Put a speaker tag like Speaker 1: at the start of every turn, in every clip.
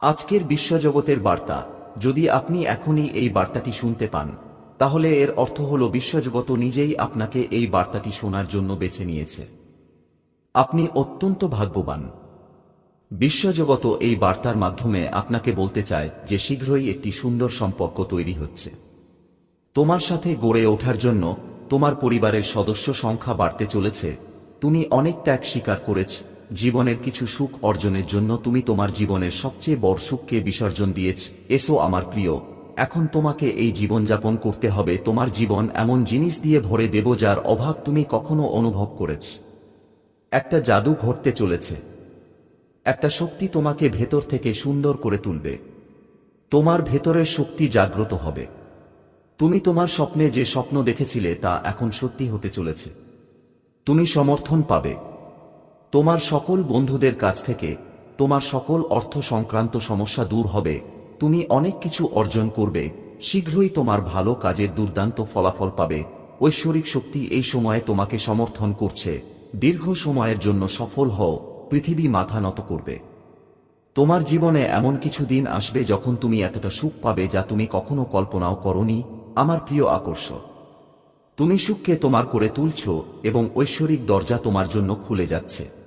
Speaker 1: আজকের বিশ্বজগতের বার্তা। যদি আপনি এখনই এই বার্তাটি শুনতে পান, তাহলে এর অর্থ হল বিশ্বজগত নিজেই আপনাকে এই বার্তাটি শোনার জন্য বেছে নিয়েছে। আপনি অত্যন্ত ভাগ্যবান। বিশ্বজগত এই বার্তার মাধ্যমে আপনাকে বলতে চায় যে শীঘ্রই একটি সুন্দর সম্পর্ক তৈরি হচ্ছে। তোমার সাথে গড়ে ওঠার জন্য তোমার পরিবারের সদস্য সংখ্যা বাড়তে চলেছে। তুমি অনেক ত্যাগ স্বীকার করেছ জীবনের কিছু সুখ অর্জনের জন্য তুমি তোমার জীবনের সবচেয়ে বড় সুখকে বিসর্জন দিয়েছ। এসো আমার প্রিয়, এখন তোমাকে এই জীবনযাপন করতে হবে। তোমার জীবন এমন জিনিস দিয়ে ভরে দেব যার অভাব তুমি কখনো অনুভব করেছ। একটা জাদু ঘটতে চলেছে। একটা শক্তি তোমাকে ভেতর থেকে সুন্দর করে তুলবে। তোমার ভেতরের শক্তি জাগ্রত হবে। তুমি তোমার স্বপ্নে যে স্বপ্ন দেখেছিলে তা এখন সত্যি হতে চলেছে। তুমি সমর্থন পাবে। তোমার সকল বন্ধুদের কাছ থেকে তোমার সকল অর্থ সংক্রান্ত সমস্যা দূর হবে। তুমি অনেক কিছু অর্জন করবে। শীঘ্রই তোমার ভালো কাজের দুর্দান্ত ফলাফল পাবে। ঐশ্বরিক শক্তি এই সময়ে তোমাকে সমর্থন করছে। দীর্ঘ সময়ের জন্য সফল হও। পৃথিবী মাথা নত করবে। তোমার জীবনে এমন কিছু দিন আসবে যখন তুমি এতটা সুখ পাবে যা তুমি কখনো কল্পনাও করনি, আমার প্রিয় আকর্ষক। তুমি সুখকে তোমার করে তুলছ এবং ঐশ্বরিক দরজা তোমার জন্য খুলে যাচ্ছে।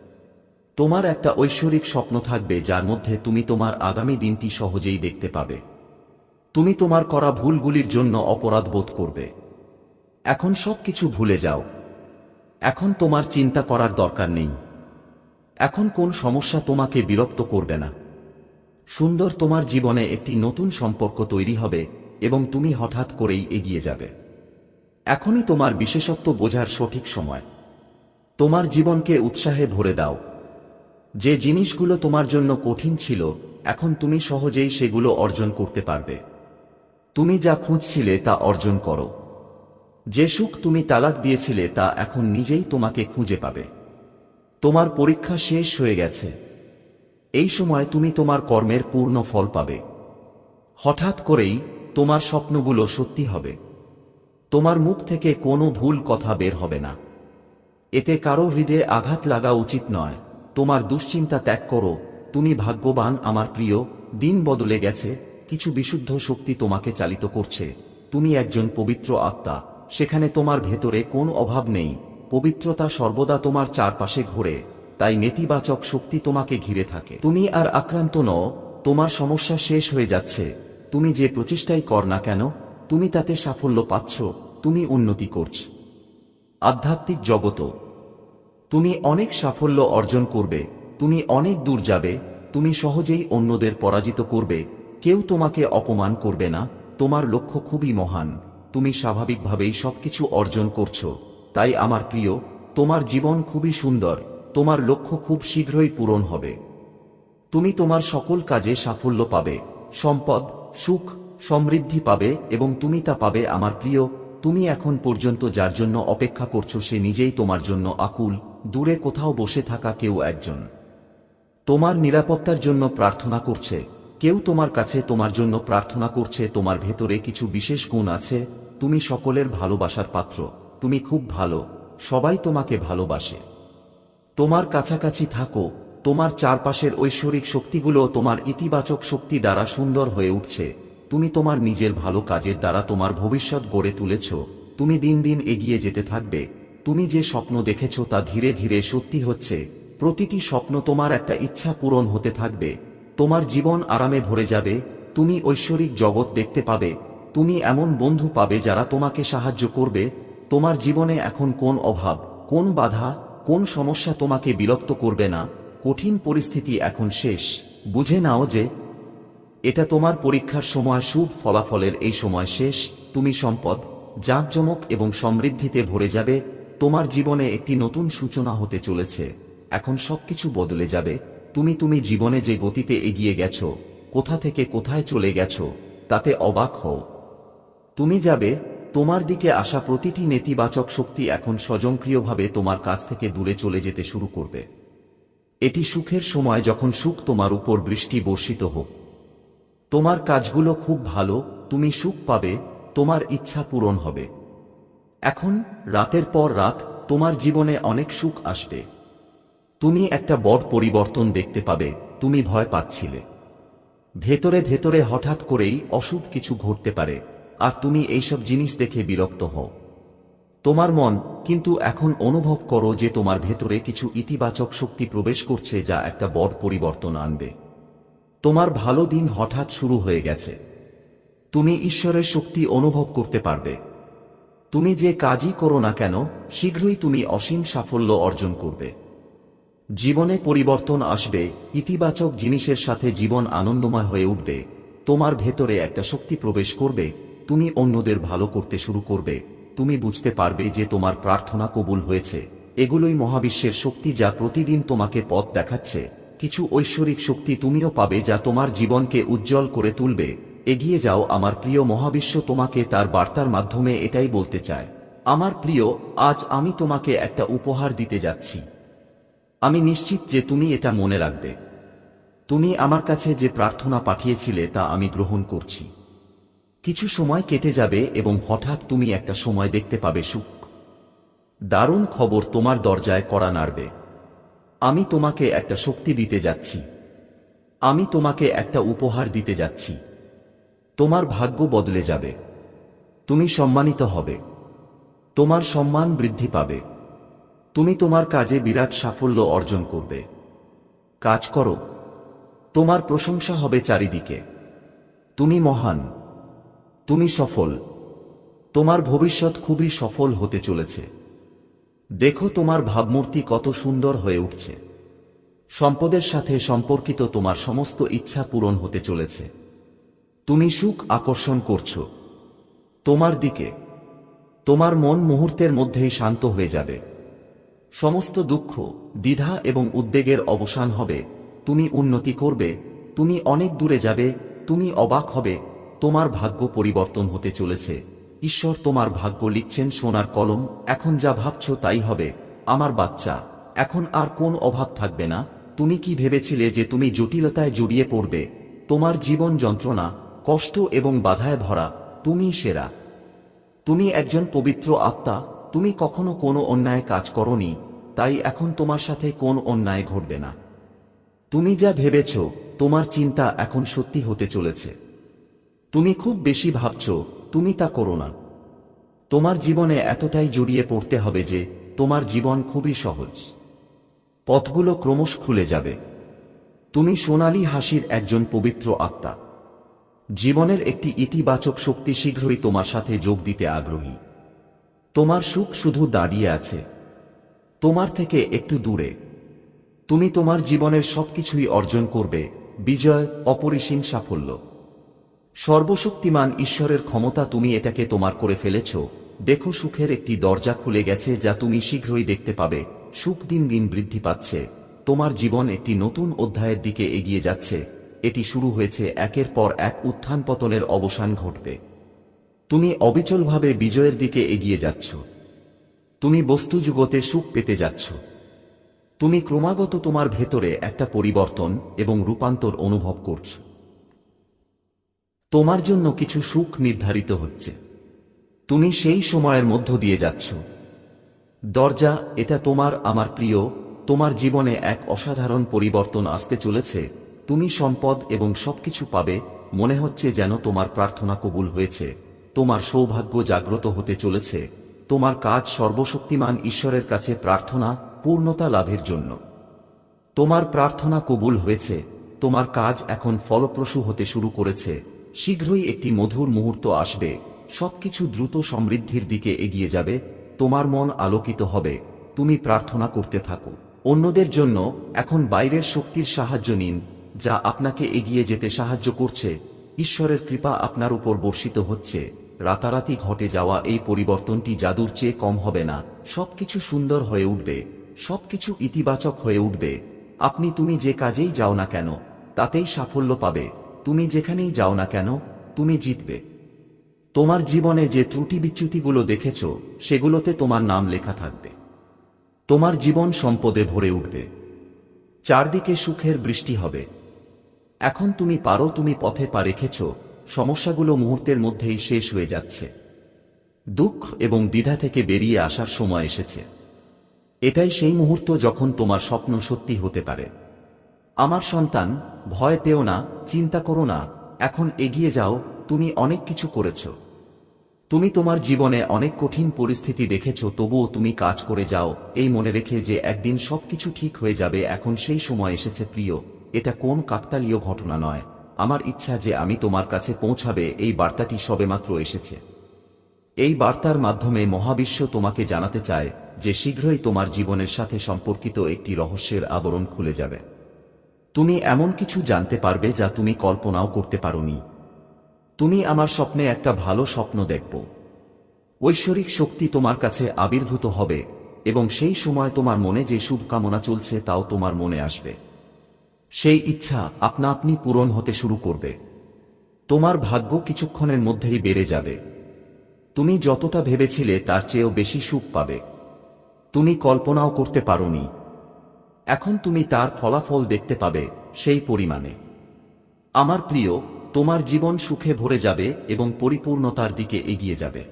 Speaker 1: তোমার একটা ঐশ্বরিক স্বপ্ন থাকবে যার মধ্যে তুমি তোমার আগামী দিনটি সহজেই দেখতে পাবে। তুমি তোমার করা ভুলগুলির জন্য অপরাধ বোধ করবে। এখন সব কিছু ভুলে যাও। এখন তোমার চিন্তা করার দরকার নেই। এখন কোন সমস্যা তোমাকে বিরক্ত করবে না। সুন্দর তোমার জীবনে একটি নতুন সম্পর্ক তৈরি হবে এবং তুমি হঠাৎ করেই এগিয়ে যাবে। এখনই তোমার বিশেষত্ব বোঝার সঠিক সময়। তোমার জীবনকে উৎসাহে ভরে দাও। যে জিনিসগুলো তোমার জন্য কঠিন ছিল, এখন তুমি সহজেই সেগুলো অর্জন করতে পারবে। তুমি যা খুঁজছিলে তা অর্জন করো। যে সুখ তুমি তালাক দিয়েছিলে তা এখন নিজেই তোমাকে খুঁজে পাবে। তোমার পরীক্ষা শেষ হয়ে গেছে। এই সময় তুমি তোমার কর্মের পূর্ণ ফল পাবে। হঠাৎ করেই তোমার স্বপ্নগুলো সত্যি হবে। তোমার মুখ থেকে কোনো ভুল কথা বের হবে না। এতে কারও হৃদয়ে আঘাত লাগা উচিত নয়। তোমার দুশ্চিন্তা ত্যাগ করো, তুমি ভাগ্যবান আমার প্রিয়, দিন বদলে গেছে, কিছু বিশুদ্ধ শক্তি তোমাকে চালিত করছে, তুমি একজন পবিত্র আত্মা, সেখানে তোমার ভেতরে কোন অভাব নেই, পবিত্রতা সর্বদা তোমার চারপাশে ঘোরে, তাই নেতিবাচক শক্তি তোমাকে ঘিরে থাকে। তুমি আর আক্রান্ত নও, তোমার সমস্যা শেষ হয়ে যাচ্ছে, তুমি যে প্রচেষ্টাই কর না কেন, তুমি তাতে সাফল্য পাচ্ছ, তুমি উন্নতি করছ। আধ্যাত্মিক জগত তুমি অনেক সাফল্য অর্জন করবে, তুমি অনেক দূর যাবে, তুমি সহজেই অন্যদের পরাজিত করবে, কেউ তোমাকে অপমান করবে না, তোমার লক্ষ্য খুবই মহান, তুমি স্বাভাবিকভাবেই সবকিছু অর্জন করছ, তাই আমার প্রিয়, তোমার জীবন খুবই সুন্দর, তোমার লক্ষ্য খুব শীঘ্রই পূরণ হবে। তুমি তোমার সকল কাজে সাফল্য পাবে, সম্পদ, সুখ, সমৃদ্ধি পাবে এবং তুমি তা পাবে আমার প্রিয়, তুমি এখন পর্যন্ত যার জন্য অপেক্ষা করছ সে নিজেই তোমার জন্য আকুল দূরে কোথাও বসে থাকা কেউ একজন। তোমার নিরাপত্তার জন্য প্রার্থনা করছে। কেউ তোমার কাছে তোমার জন্য প্রার্থনা করছে, তোমার ভেতরে কিছু বিশেষ গুণ আছে, তুমি সকলের ভালোবাসার পাত্র, তুমি খুব ভালো, সবাই তোমাকে ভালোবাসে। তোমার কাছাকাছি থাকো, তোমার চারপাশের ঐশ্বরিক শক্তিগুলো তোমার ইতিবাচক শক্তি দ্বারা সুন্দর হয়ে উঠছে। তুমি তোমার নিজের ভালো কাজের দ্বারা তোমার ভবিষ্যৎ গড়ে তুলেছ। তুমি দিন দিন এগিয়ে যেতে থাকবে। তুমি যে স্বপ্ন দেখেছ তা ধীরে ধীরে সত্যি হচ্ছে। প্রতিটি স্বপ্ন তোমার একটা ইচ্ছা পূরণ হতে থাকবে। তোমার জীবন আরামে ভরে যাবে। তুমি ঐশ্বরিক জগৎ দেখতে পাবে। তুমি এমন বন্ধু পাবে যারা তোমাকে সাহায্য করবে। তোমার জীবনে এখন কোন অভাব, কোন বাধা, কোন সমস্যা তোমাকে বিরক্ত করবে না। কঠিন পরিস্থিতি এখন শেষ। বুঝে নাও যে এটা তোমার পরীক্ষার সময় শুভ ফলাফলের এই সময় শেষ। তুমি সম্পদ, জাঁকজমক এবং সমৃদ্ধিতে ভরে যাবে। তোমার জীবনে একটি নতুন সূচনা হতে চলেছে। এখন সবকিছু বদলে যাবে। তুমি তুমি জীবনে যে গতিতে এগিয়ে গেছো, কোথা থেকে কোথায় চলে গেছো, তাতে অবাক হও। তুমি যাবে, তোমার দিকে আসা প্রতিটি নেতিবাচক শক্তি এখন স্বজনক্রিয়ভাবে তোমার কাছ থেকে দূরে চলে যেতে শুরু করবে। এটি সুখের সময় যখন সুখ তোমার উপর বৃষ্টি বর্ষিত হোক। তোমার কাজগুলো খুব ভালো, তুমি সুখ পাবে, তোমার ইচ্ছা পূরণ হবে। এখন, রাতের পর রাত, তোমার জীবনে অনেক সুখ আসবে। তুমি একটা বড় পরিবর্তন দেখতে পাবে, তুমি ভয় পাচ্ছিলে। ভেতরে ভেতরে হঠাৎ করেই অশুভ কিছু ঘটতে পারে, আর তুমি এইসব জিনিস দেখে বিরক্ত হও। তোমার মন, কিন্তু এখন অনুভব করো যে তোমার ভেতরে কিছু ইতিবাচক শক্তি প্রবেশ করছে যা একটা বড় পরিবর্তন আনবে। তোমার ভালো দিন হঠাৎ শুরু হয়ে গেছে। তুমি ঈশ্বরের শক্তি অনুভব করতে পারবে। তুমি যে কাজই করো না কেন, শীঘ্রই তুমি অসীম সাফল্য অর্জন করবে। জীবনে পরিবর্তন আসবে, ইতিবাচক জিনিসের সাথে জীবন আনন্দময় হয়ে উঠবে। তোমার ভেতরে একটা শক্তি প্রবেশ করবে, তুমি অন্যদের ভালো করতে শুরু করবে। তুমি বুঝতে পারবে যে তোমার প্রার্থনা কবুল হয়েছে। এগুলোই মহাবিশ্বের শক্তি যা প্রতিদিন তোমাকে পথ দেখাচ্ছে। কিছু ঐশ্বরিক শক্তি তুমিও পাবে যা তোমার জীবনকে উজ্জ্বল করে তুলবে। এগিয়ে যাও, আমার প্রিয় মহাবিশ্ব তোমাকে তার বার্তার মাধ্যমে এটাই বলতে চায়। আমার প্রিয়, আজ আমি তোমাকে একটা উপহার দিতে যাচ্ছি। আমি নিশ্চিত যে তুমি এটা মনে রাখবে। তুমি আমার কাছে যে প্রার্থনা পাঠিয়েছিলে তা আমি গ্রহণ করছি। কিছু সময় কেটে যাবে এবং হঠাৎ তুমি একটা সময় দেখতে পাবে, সুখ। দারুণ খবর তোমার দরজায় কড়া নাড়বে। আমি তোমাকে একটা শক্তি দিতে যাচ্ছি। আমি তোমাকে একটা উপহার দিতে যাচ্ছি। তোমার ভাগ্য বদলে যাবে। তুমি সম্মানিত হবে। তোমার সম্মান বৃদ্ধি পাবে। তুমি তোমার কাজে বিরাট সাফল্য অর্জন করবে। কাজ করো। তোমার প্রশংসা হবে চারিদিকে। তুমি মহান। তুমি সফল। তোমার ভবিষ্যৎ খুবই সফল হতে চলেছে। দেখো তোমার ভাবমূর্তি কত সুন্দর হয়ে উঠছে। সম্পদের সাথে সম্পর্কিত তোমার সমস্ত ইচ্ছা পূরণ হতে চলেছে। তুমি সুখ আকর্ষণ করছ। তোমার দিকে, তোমার মন মুহূর্তের মধ্যেই শান্ত হয়ে যাবে। সমস্ত দুঃখ, দ্বিধা এবং উদ্বেগের অবসান হবে। তুমি উন্নতি করবে, তুমি অনেক দূরে যাবে, তুমি অবাক হবে। তোমার ভাগ্য পরিবর্তন হতে চলেছে। ঈশ্বর তোমার ভাগ্য লিখছেন সোনার কলম, এখন যা ভাবছ তাই হবে। আমার বাচ্চা, এখন আর কোন অভাব থাকবে না। তুমি কি ভেবেছিলে যে তুমি জটিলতায় জড়িয়ে পড়বে? তোমার জীবন যন্ত্রণা কষ্ট এবং বাধায় ভরা তুমি সেরা। তুমি একজন পবিত্র আত্মা, তুমি কখনো কোনো অন্যায় কাজ করনি, তাই এখন তোমার সাথে কোন অন্যায় ঘটবে না। তুমি যা ভেবেছ, তোমার চিন্তা এখন সত্যি হতে চলেছে। তুমি খুব বেশি ভাবছ, তুমি তা করো না। তোমার জীবনে এতটাই জড়িয়ে পড়তে হবে যে, তোমার জীবন খুবই সহজ। পথগুলো ক্রমশ খুলে যাবে। তুমি সোনালী হাসির একজন পবিত্র আত্মা। জীবনের একটি ইতিবাচক শক্তি শীঘ্রই তোমার সাথে যোগ দিতে আগ্রহী। তোমার সুখ শুধু দাঁড়িয়ে আছে। তোমার থেকে একটু দূরে। তুমি তোমার জীবনের সবকিছুই অর্জন করবে। বিজয়, অপরিসীম সাফল্য। সর্বশক্তিমান ঈশ্বরের ক্ষমতা তুমি এটাকে তোমার করে ফেলেছ। দেখো সুখের একটি দরজা খুলে গেছে যা তুমি শীঘ্রই দেখতে পাবে। সুখ দিন দিন বৃদ্ধি পাচ্ছে। তোমার জীবন একটি নতুন অধ্যায়ের দিকে এগিয়ে যাচ্ছে। এটি শুরু হয়েছে একের পর এক উত্থান পতনের অবসান ঘটবে। তুমি অবিচলভাবে বিজয়ের দিকে এগিয়ে যাচ্ছ। তুমি বস্তুযুগতে সুখ পেতে যাচ্ছ। তুমি ক্রমাগত তোমার ভেতরে একটা পরিবর্তন এবং রূপান্তর অনুভব করছ। তোমার জন্য কিছু সুখ নির্ধারিত হচ্ছে। তুমি সেই সময়ের মধ্য দিয়ে যাচ্ছ। দরজা, এটা তোমার, আমার প্রিয়, তোমার জীবনে এক অসাধারণ পরিবর্তন আসতে চলেছে তুমি সম্পদ এবং সবকিছু পাবে, মনে হচ্ছে যেন তোমার প্রার্থনা কবুল হয়েছে। তোমার সৌভাগ্য জাগ্রত হতে চলেছে। তোমার কাজ সর্বশক্তিমান ঈশ্বরের কাছে প্রার্থনা, পূর্ণতা লাভের জন্য। তোমার প্রার্থনা কবুল হয়েছে। তোমার কাজ এখন ফলপ্রসূ হতে শুরু করেছে। শীঘ্রই একটি মধুর মুহূর্ত আসবে। সবকিছু দ্রুত সমৃদ্ধির দিকে এগিয়ে যাবে। তোমার মন আলোকিত হবে। তুমি প্রার্থনা করতে থাকো। অন্যদের জন্য এখন বাইরের শক্তির সাহায্য নিন। যা আপনাকে এগিয়ে যেতে সাহায্য করছে। ঈশ্বরের কৃপা আপনার উপর বর্ষিত হচ্ছে। রাতারাতি ঘটে যাওয়া এই পরিবর্তনটি জাদুর চেয়ে কম হবে না। সবকিছু সুন্দর হয়ে উঠবে। সবকিছু ইতিবাচক হয়ে উঠবে। আপনি তুমি যে কাজেই যাও না কেন, তাতেই সাফল্য পাবে। তুমি যেখানেই যাও না কেন, তুমি জিতবে। তোমার জীবনে যে ত্রুটি বিচ্যুতিগুলো দেখেছ, সেগুলোতে তোমার নাম লেখা থাকবে। তোমার জীবন সম্পদে ভরে উঠবে। চারদিকে সুখের বৃষ্টি হবে। এখন তুমি পারো, তুমি পথে পা রেখেছ। সমস্যাগুলো মুহূর্তের মধ্যেই শেষ হয়ে যাচ্ছে। দুঃখ এবং দ্বিধা থেকে বেরিয়ে আসার সময় এসেছে। এটাই সেই মুহূর্ত যখন তোমার স্বপ্ন সত্যি হতে পারে। আমার সন্তান, ভয় পেও না, চিন্তা করো না। এখন এগিয়ে যাও, তুমি অনেক কিছু করেছ। তুমি তোমার জীবনে অনেক কঠিন পরিস্থিতি দেখেছ, তবুও তুমি কাজ করে যাও। এই মনে রেখে যে একদিন সবকিছু ঠিক হয়ে যাবে, এখন সেই সময় এসেছে প্রিয়। এটা কোন কাকতালীয় ঘটনা নয়। আমার ইচ্ছা যে আমি তোমার কাছে পৌঁছাবে, এই বার্তাটি সবেমাত্র এসেছে। এই বার্তার মাধ্যমে মহাবিশ্ব তোমাকে জানাতে চায় যে শীঘ্রই তোমার জীবনের সাথে সম্পর্কিত একটি রহস্যের আবরণ খুলে যাবে। তুমি এমন কিছু জানতে পারবে যা তুমি কল্পনাও করতে পারোনি। তুমি আমার স্বপ্নে একটা ভালো স্বপ্ন দেখব। ঐশ্বরিক শক্তি তোমার কাছে আবির্ভূত হবে এবং সেই সময় তোমার মনে যে শুভকামনা চলছে তাও তোমার মনে আসবে। সেই ইচ্ছা আপনা আপনি পূরণ হতে শুরু করবে। তোমার ভাগ্য কিছুক্ষণের মধ্যেই বেড়ে যাবে। তুমি যতটা ভেবেছিলে তার চেয়েও বেশি সুখ পাবে। তুমি কল্পনাও করতে পারোনি। এখন তুমি তার ফলাফল দেখতে পাবে সেই পরিমাণে। আমার প্রিয়, তোমার জীবন সুখে ভরে যাবে এবং পরিপূর্ণতার দিকে এগিয়ে যাবে।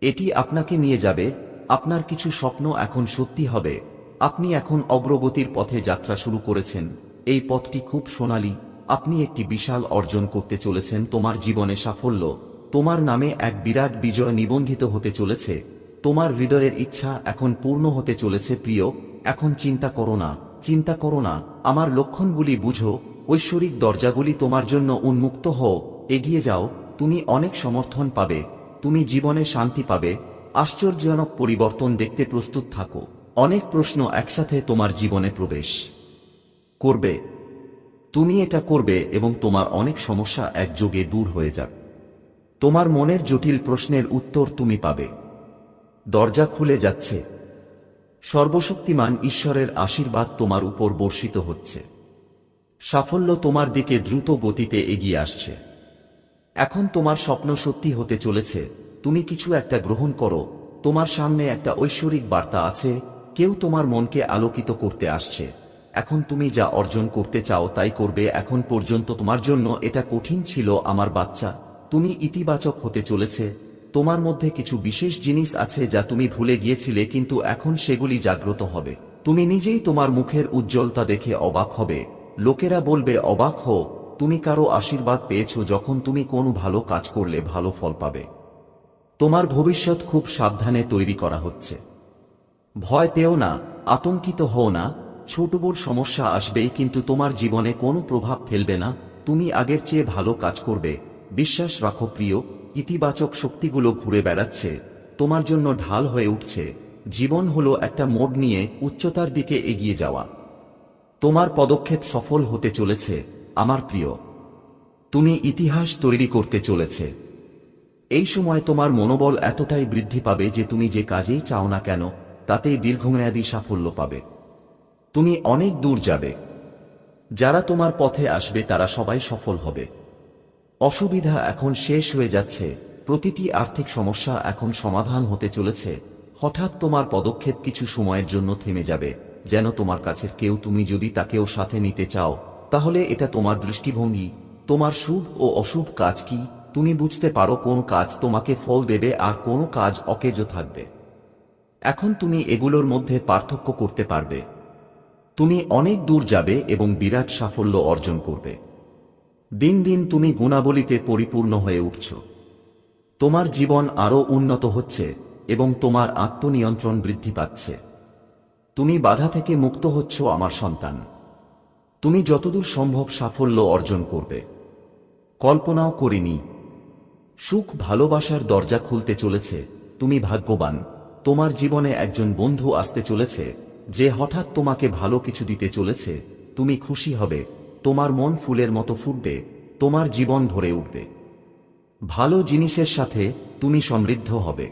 Speaker 1: এটি আপনাকে নিয়ে যাবে, আপনার কিছু স্বপ্ন এখন সত্যি হবে, আপনি এখন অগ্রগতির পথে যাত্রা শুরু করেছেন এই পথটি খুব সোনালী। আপনি একটি বিশাল অর্জন করতে চলেছেন, তোমার জীবনে সাফল্য। তোমার নামে এক বিরাট বিজয় নিবন্ধিত হতে চলেছে। তোমার হৃদয়ের ইচ্ছা এখন পূর্ণ হতে চলেছে, প্রিয়। এখন চিন্তা করো না, চিন্তা করো না। আমার লক্ষণগুলি বুঝো। ঐশ্বরিক দরজাগুলি তোমার জন্য উন্মুক্ত হও। এগিয়ে যাও। তুমি অনেক সমর্থন পাবে। তুমি জীবনে শান্তি পাবে। আশ্চর্যজনক পরিবর্তন দেখতে প্রস্তুত থাকো। অনেক প্রশ্ন একসাথে তোমার জীবনে প্রবেশ। করবে। তুমি এটা করবে এবং তোমার অনেক সমস্যা একযোগে দূর হয়ে যাবে তোমার মনের জটিল প্রশ্নের উত্তর তুমি পাবে। দরজা খুলে যাচ্ছে। সর্বশক্তিমান ঈশ্বরের আশীর্বাদ তোমার উপর বর্ষিত হচ্ছে। সাফল্য তোমার দিকে দ্রুত গতিতে এগিয়ে আসছে। এখন তোমার স্বপ্ন সত্যি হতে চলেছে। তুমি কিছু একটা গ্রহণ করো। তোমার সামনে একটা ঐশ্বরিক বার্তা আছে। কেউ তোমার মনকে আলোকিত করতে আসছে। এখন তুমি যা অর্জন করতে চাও তাই করবে, এখন পর্যন্ত তোমার জন্য এটা কঠিন ছিল আমার বাচ্চা। তুমি ইতিবাচক হতে চলেছে। তোমার মধ্যে কিছু বিশেষ জিনিস আছে যা তুমি ভুলে গিয়েছিলে, কিন্তু এখন সেগুলি জাগ্রত হবে। তুমি নিজেই তোমার মুখের উজ্জ্বলতা দেখে অবাক হবে। লোকেরা বলবে, অবাক হো তুমি কারও আশীর্বাদ পেয়েছ যখন তুমি কোন ভালো কাজ করলে ভালো ফল পাবে। তোমার ভবিষ্যৎ খুব সাবধানে তৈরি করা হচ্ছে। ভয় পেও না, আতঙ্কিত হও না। ছোট বড় সমস্যা আসবেই কিন্তু তোমার জীবনে কোনো প্রভাব ফেলবে না। তুমি আগের চেয়ে ভালো কাজ করবে। বিশ্বাস রাখো প্রিয়, ইতিবাচক শক্তিগুলো ঘুরে বেড়াচ্ছে। তোমার জন্য ঢাল হয়ে উঠছে। জীবন হলো একটা মোড় নিয়ে উচ্চতার দিকে এগিয়ে যাওয়া। তোমার পদক্ষেপ সফল হতে চলেছে, আমার প্রিয়। তুমি ইতিহাস তৈরি করতে চলেছে। এই সময় তোমার মনোবল এতটাই বৃদ্ধি পাবে যে তুমি যে কাজেই চাও না কেন, তাতেই দীর্ঘমেয়াদী সাফল্য পাবে। তুমি অনেক দূর যাবে। যারা তোমার পথে আসবে, তারা সবাই সফল হবে। অসুবিধা এখন শেষ হয়ে যাচ্ছে। প্রতিটি আর্থিক সমস্যা এখন সমাধান হতে চলেছে। হঠাৎ তোমার পদক্ষেপ কিছু সময়ের জন্য থেমে যাবে। যেন তোমার কাছের কেউ তুমি যদি তাকেও সাথে নিতে চাও, তাহলে এটা তোমার দৃষ্টিভঙ্গি। তোমার শুভ ও অশুভ কাজ কি? তুমি বুঝতে পারো কোন কাজ তোমাকে ফল দেবে আর কোন কাজ অকেজ থাকবে। এখন তুমি এগুলোর মধ্যে পার্থক্য করতে পারবে। তুমি অনেক দূর যাবে এবং বিরাট সাফল্য অর্জন করবে। দিন দিন তুমি গুণাবলীতে পরিপূর্ণ হয়ে উঠছ। তোমার জীবন আরও উন্নত হচ্ছে এবং তোমার আত্মনিয়ন্ত্রণ বৃদ্ধি পাচ্ছে। তুমি বাধা থেকে মুক্ত হচ্ছ আমার সন্তান। তুমি যতদূর সম্ভব সাফল্য অর্জন করবে। কল্পনাও করিনি। সুখ ভালোবাসার দরজা খুলতে চলেছে। তুমি ভাগ্যবান। তোমার জীবনে একজন বন্ধু আসতে চলেছে। যে হঠাৎ তোমাকে ভালো কিছু দিতে চলেছে, তুমি খুশি হবে, তোমার মন ফুলের মতো ফুটবে, তোমার জীবন ভরে উঠবে। ভালো জিনিসের সাথে তুমি সমৃদ্ধ হবে।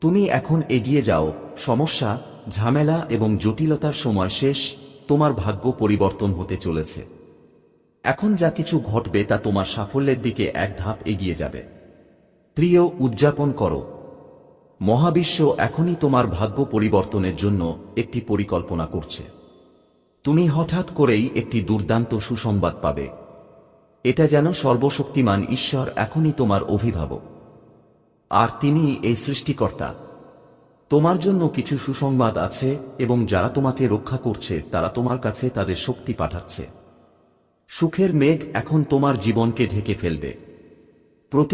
Speaker 1: তুমি এখন এগিয়ে যাও, সমস্যা, ঝামেলা এবং জটিলতার সময় শেষ, তোমার ভাগ্য পরিবর্তন হতে চলেছে। এখন যা কিছু ঘটবে তা তোমার সাফল্যের দিকে এক ধাপ এগিয়ে যাবে। প্রিয়, উদযাপন করো। মহাবিশ্ব এখনই তোমার ভাগ্য পরিবর্তনের জন্য একটি পরিকল্পনা করছে। তুমি হঠাৎ করেই একটি দুর্দান্ত সুসংবাদ পাবে। এটা যেন সর্বশক্তিমান ঈশ্বর এখনই তোমার অভিভাবক। আর তিনি এই সৃষ্টিকর্তা। তোমার জন্য কিছু সুসংবাদ আছে এবং যারা তোমাকে রক্ষা করছে, তারা তোমার কাছে তাদের শক্তি পাঠাচ্ছে। সুখের মেঘ এখন তোমার জীবনকে ঢেকে ফেলবে। প্রতি